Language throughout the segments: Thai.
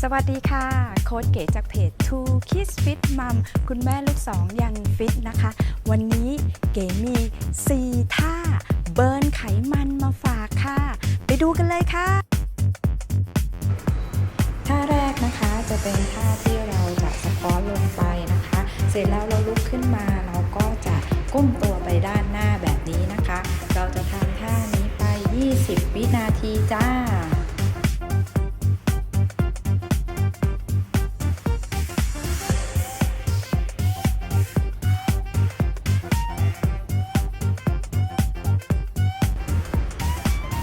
สวัสดีค่ะ โค้ดเก๋จากเพจ Two Kids Fit Mom คุณแม่ลูกสองยังฟิตนะคะ วันนี้เก๋มี 4 ท่า เบิร์นไขมันมาฝากค่ะ ไปดูกันเลยค่ะ ท่าแรกนะคะจะเป็นท่าที่เราจะสควอตลงไปนะคะ เสร็จแล้วเราลุกขึ้นมาเราก็จะก้มตัวไปด้านหน้าแบบนี้นะคะ เราจะทำท่านี้ไป 20 วินาทีจ้า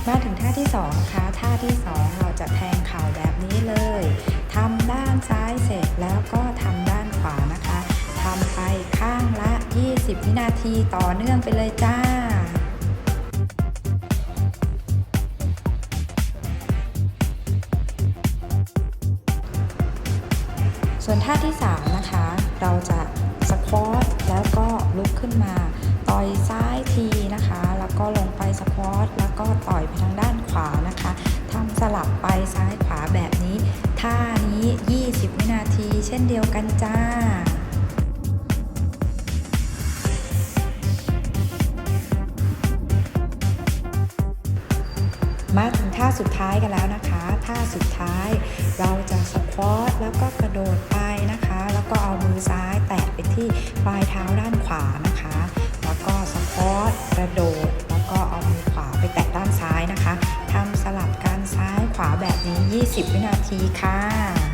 มาถึงท่าที่2นะคะท่าที่ 2 เราจะแทงเข่าแบบนี้เลยทำด้านซ้ายเสร็จแล้วก็ทำด้านขวานะคะทำไปข้างละ 20 วินาทีต่อเนื่องไปเลยจ้าส่วนท่าที่ 3 นะคะ เราจะสควอตแล้วก็ลุกขึ้นมา ต่อยซ้ายทีนะคะ แล้วก็ลงไปสควอตแล้ว ก็ต่อยไปทางด้านขวานะคะทำสลับไปซ้ายขวาแบบนี้ ท่านี้ 20 วินาที เช่นเดียวกันจ้ามาถึงท่าสุดท้ายกันแล้วนะคะ ท่าสุดท้ายเราจะสควอตแล้วก็กระโดดไปนะคะ แล้วก็เอามือซ้ายแตะไปที่ปลายเท้าด้านขวานะคะ แล้วก็สควอตกระโดด 20 วินาทีค่ะ